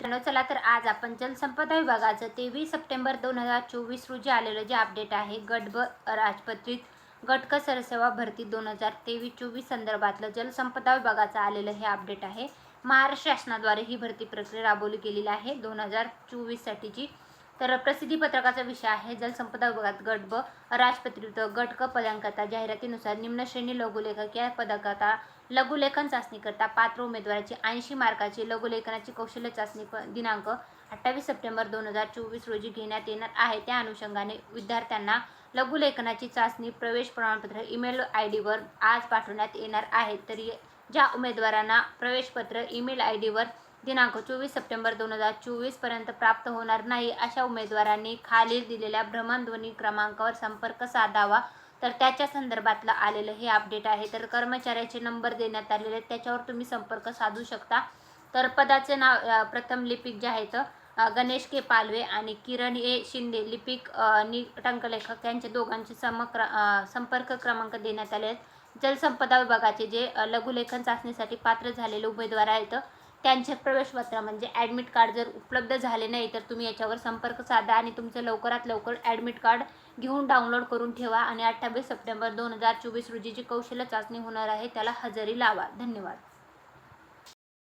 मित्रांनो चला तर आज आपण जलसंपदा विभागाचं तेवीस सप्टेंबर दोन हजार चोवीस रोजी आलेलं जे अपडेट आहे गट ब राजपत्रित गटक सरसेवा भरती दोन हजार तेवीस चोवीस संदर्भातलं जलसंपदा विभागाचं आलेलं हे अपडेट आहे. महाराष्ट्र शासनाद्वारे ही भरती प्रक्रिया राबवली गेलेली आहे. दोन हजार चोवीससाठीची तर प्रसिद्धी पत्रकाचा विषय आहे जलसंपदा विभागात गट ब राजपत्रित गट क पदांकरता जाहिरातीनुसार निम्न श्रेणी लघुलेखक या पदाकरता लघुलेखन चाचणीकरता पात्र उमेदवाराची ऐंशी मार्काची लघुलेखनाची कौशल्य चाचणी प दिनांक अठ्ठावीस सप्टेंबर दोन हजार चोवीस रोजी घेण्यात येणार आहे. त्या अनुषंगाने विद्यार्थ्यांना लघुलेखनाची चाचणी प्रवेश प्रमाणपत्र ईमेल आय डीवर आज पाठवण्यात येणार आहे. तरी ज्या उमेदवारांना प्रवेशपत्र ईमेल आय डीवर दिनांक चोवीस सप्टेंबर दोन हजार चोवीसपर्यंत प्राप्त होणार नाही अशा उमेदवारांनी खालील दिलेल्या भ्रमणध्वनी क्रमांकावर संपर्क साधावा. तर त्याच्या संदर्भातलं आलेलं हे अपडेट आहे. तर कर्मचाऱ्याचे नंबर देण्यात आलेले आहेत. त्याच्यावर तुम्ही संपर्क साधू शकता. तर पदाचे नाव प्रथम लिपिक जे आहेत गणेश के पालवे आणि किरण ए शिंदे लिपिक नि टंकलेखक यांचे दोघांचे समक्र संपर्क क्रमांक देण्यात आले आहेत. जलसंपदा विभागाचे जे लघुलेखन चाचणीसाठी पात्र झालेले उमेदवार आहेत त्यांचे प्रवेशपत्र म्हणजे ॲडमिट कार्ड जर उपलब्ध झाले नाही तर तुम्ही याच्यावर संपर्क साधा आणि तुमचं लवकरात लवकर ॲडमिट कार्ड घेऊन डाउनलोड करून ठेवा आणि अठ्ठावीस सप्टेंबर दोन हजार चोवीस रोजी जी कौशल्य चाचणी होणार आहे त्याला हजेरी लावा. धन्यवाद.